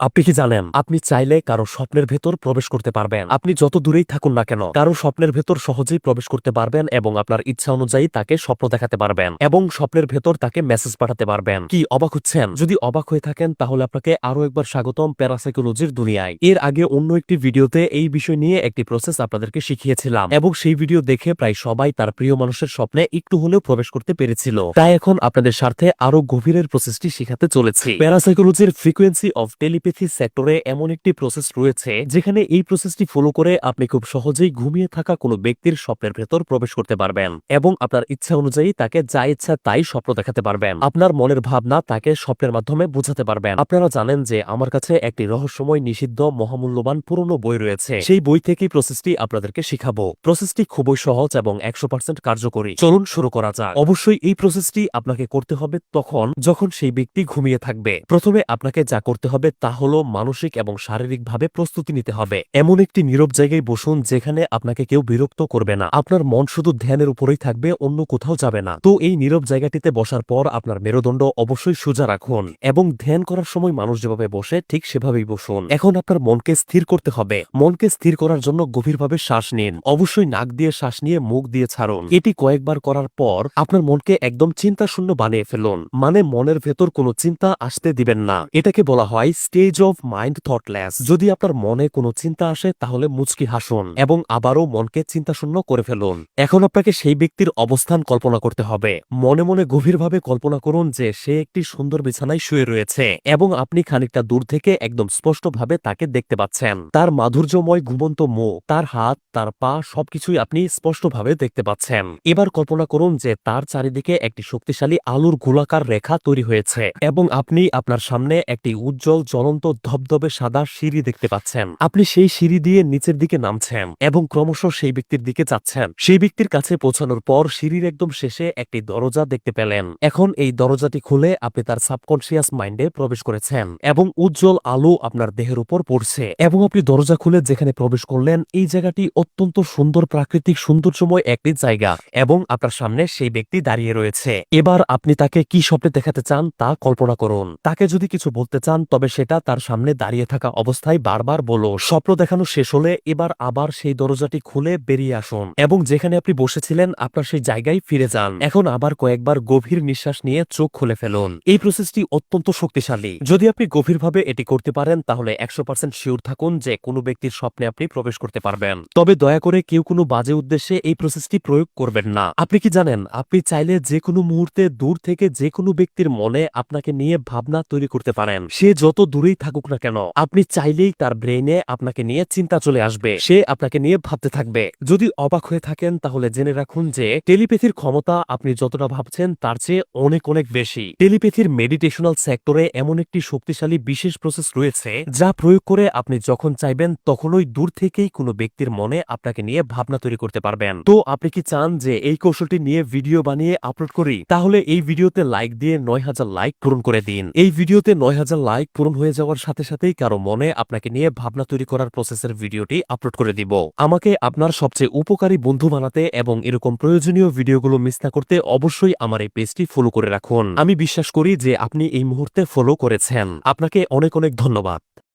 আপনি কি জানেন, আপনি চাইলে কারও স্বপ্নের ভেতর প্রবেশ করতে পারবেন। আপনি যত দূরেই থাকুন না কেন, কারও স্বপ্নের ভেতর সহজেই প্রবেশ করতে পারবেন এবং আপনার ইচ্ছা অনুযায়ী তাকে স্বপ্ন দেখাতে পারবেন এবং স্বপ্নের ভেতর তাকে মেসেজ পাঠাতে পারবেন। কি অবাক হচ্ছেন? যদি অবাক হয়ে থাকেন, তাহলে আপনাকে আরও একবার স্বাগতম প্যারাসাইকোলজির দুনিয়ায়। এর আগে অন্য একটি ভিডিওতে এই বিষয় নিয়ে একটি প্রসেস আপনাদেরকে শিখিয়েছিলাম এবং সেই ভিডিও দেখে প্রায় সবাই তার প্রিয় মানুষের স্বপ্নে একটু হলেও প্রবেশ করতে পেরেছিল। তাই এখন আপনাদের স্বার্থে আরও গভীরের প্রসেসটি শিখাতে চলেছি। প্যারাসাইকোলজির ফ্রিকোয়েন্সি অফ টেলিপ্যাথি সেক্টরে এমন একটি প্রসেস রয়েছে, যেখানে এই প্রসেসটি ফলো করে আপনি খুব সহজেই ঘুমিয়ে থাকা কোনো ব্যক্তির স্বপ্নের ভেতর প্রবেশ করতে পারবেন এবং আপনার ইচ্ছা অনুযায়ী তাকে যা ইচ্ছা তাই স্বপ্ন দেখাতে পারবেন। আপনার মনের ভাবনা তাকে স্বপ্নের মাধ্যমে বোঝাতে পারবেন। আপনারা জানেন যে আমার কাছে একটি রহস্যময়, নিষিদ্ধ, মহামূল্যবান পুরনো বই রয়েছে। সেই বই থেকেই প্রসেসটি আপনাদেরকে শিখাবো। প্রসেসটি খুবই সহজ এবং একশো পার্সেন্ট কার্যকরী। চলুন শুরু করা যাক। অবশ্যই এই প্রসেসটি আপনাকে করতে হবে তখন, যখন সেই ব্যক্তি ঘুমিয়ে থাকবে। প্রথমে আপনাকে যা করতে হবে তা হলো মানসিক এবং শারীরিকভাবে প্রস্তুতি নিতে হবে। এমন একটি নীরব জায়গায় বসুন যেখানে আপনাকে কেউ বিরক্ত করবে না। আপনার মন শুধু ধ্যানের উপরেই থাকবে, অন্য কোথাও যাবে না। তো এই নীরব জায়গাটিতে বসার পর আপনার মেরুদণ্ড অবশ্যই সোজা রাখুন এবং ধ্যান করার সময় মানুষ যেভাবে বসে, ঠিক সেভাবেই বসুন। এখন আপনার মনকে স্থির করতে হবে। মনকে স্থির করার জন্য গভীরভাবে শ্বাস নিন। অবশ্যই নাক দিয়ে শ্বাস নিয়ে মুখ দিয়ে ছাড়ুন। এটি কয়েকবার করার পর আপনার মনকে একদম চিন্তা শূন্য বানিয়ে ফেলুন। মানে মনের ভেতর কোনো চিন্তা আসতে দিবেন না। এটাকে বলা হয় স্টেজ অফ মাইন্ড থটলেস যদি আপনার মনে কোনো চিন্তা আসে, তাহলে মুচকি হাসুন এবং আবারও মনকে চিন্তা শূন্য করে ফেলুন। এখন আপনাকে সেই ব্যক্তির অবস্থান কল্পনা করতে হবে। মনে মনে গভীরভাবে কল্পনা করুন যে সে একটি সুন্দর বিছানায় শুয়ে রয়েছে এবং আপনি খানিকটা দূর থেকে একদম স্পষ্টভাবে তাকে দেখতে পাচ্ছেন। তার মাধুর্যময় ঘুমন্ত মুখ, তার হাত, তার পা সবকিছুই আপনি স্পষ্টভাবে দেখতে পাচ্ছেন। এবার কল্পনা করুন যে তার চারিদিকে একটি শক্তিশালী আলুর গোলাকার রেখা তৈরি হয়েছে এবং আপনি আপনার সামনে একটি উজ্জ্বল জ্বলন্ত ধবধবে সাদা সিঁড়ি দেখতে পাচ্ছেন। আপনি সেই সিঁড়ি দিয়ে নিচের দিকে নামছেন এবং ক্রমশ সেই ব্যক্তির দিকে যাচ্ছেন সেই ব্যক্তির কাছে পৌঁছানোর পর সিঁড়ির একদম শেষে একটি দরজা দেখতে পেলেন। এখন এই দরজাটি খুলে আপনি তার সাবকনসিয়াস মাইন্ডে প্রবেশ করেছেন এবং উজ্জ্বল আলো আপনার দেহের উপর পড়ছে এবং আপনি দরজা খুলে যেখানে প্রবেশ করলেন, এই জায়গাটি অত্যন্ত সুন্দর প্রাকৃতিক সৌন্দর্যময় একটি জায়গা এবং আপনার সামনে সেই ব্যক্তি দাঁড়িয়ে রয়েছে। এবার আপনি তাকে কি স্বপ্নে দেখাতে চান তা কল্পনা করুন। তাকে যদি কিছু বলতে চান, তবে সেটা তার সামনে দাঁড়িয়ে থাকা অবস্থায় বারবার বলো স্বপ্ন দেখানো শেষ হলে এবার আবার সেই দরজাটি খুলে বেরিয়ে আসুন এবং যেখানে আপনি বসেছিলেন আপনার সেই জায়গায় ফিরে যান। এখন আবার কয়েকবার গভীর নিঃশ্বাস নিয়ে চোখ খুলে ফেলুন। এই প্রসেসটি অত্যন্ত শক্তিশালী। যদি আপনি গভীরভাবে এটি করতে পারেন, তাহলে একশো পার্সেন্ট শিওর থাকুন যে কোনো ব্যক্তির স্বপ্নে আপনি প্রবেশ করতে পারবেন। তবে দয়া করে কেউ কোনো বাজে উদ্দেশ্যে এই প্রসেসটি প্রয়োগ করবেন না। আপনি কি জানেন, আপনি চাইলে যে কোনো মুহূর্তে দূর থেকে যে কোনো ব্যক্তির মনে আপনাকে নিয়ে ভাবনা তৈরি করতে পারেন। সে যত দূরেই থাকুক না কেন, আপনি চাইলেই তার ব্রেইনে আপনাকে নিয়ে চিন্তা চলে আসবে। সে আপনাকে নিয়ে ভাবতে থাকবে। যদি অবাক হয়ে থাকেন, তাহলে জেনে রাখুন যে টেলিপ্যাথির ক্ষমতা আপনি যতটা ভাবছেন, তার চেয়ে অনেক অনেক বেশি। টেলিপ্যাথির মেডিটেশনাল সেক্টরে এমন একটি শক্তিশালী বিশেষ প্রসেস রয়েছে, যা প্রয়োগ করে আপনি যখন চাইবেন, তখনই দূর থেকেই কোনো ব্যক্তির মনে আপনাকে নিয়ে ভাবনা তৈরি করতে পারবেন। তো আপনি কি চান যে এই কৌশলটি নিয়ে ভিডিও বানিয়ে আপলোড করি? তাহলে এই ভিডিওতে লাইক দিয়ে নয় হাজার লাইক পূরণ করে দিন। এই ভিডিওতে নয় হাজার লাইক পূরণ হয়ে যাওয়ার সাথে সাথেই কারও মনে আপনাকে নিয়ে ভাবনা তৈরি করার প্রসেসের ভিডিওটি আপলোড করে দিব। আমাকে আপনার সবচেয়ে উপকারী বন্ধু বানাতে এবং এরকম প্রয়োজনীয় ভিডিওগুলো মিস না করতে অবশ্যই আমার এই পেজটি ফলো করে রাখুন। আমি বিশ্বাস করি যে আপনি এই মুহূর্তে ফলো করেছেন। আপনাকে অনেক অনেক ধন্যবাদ।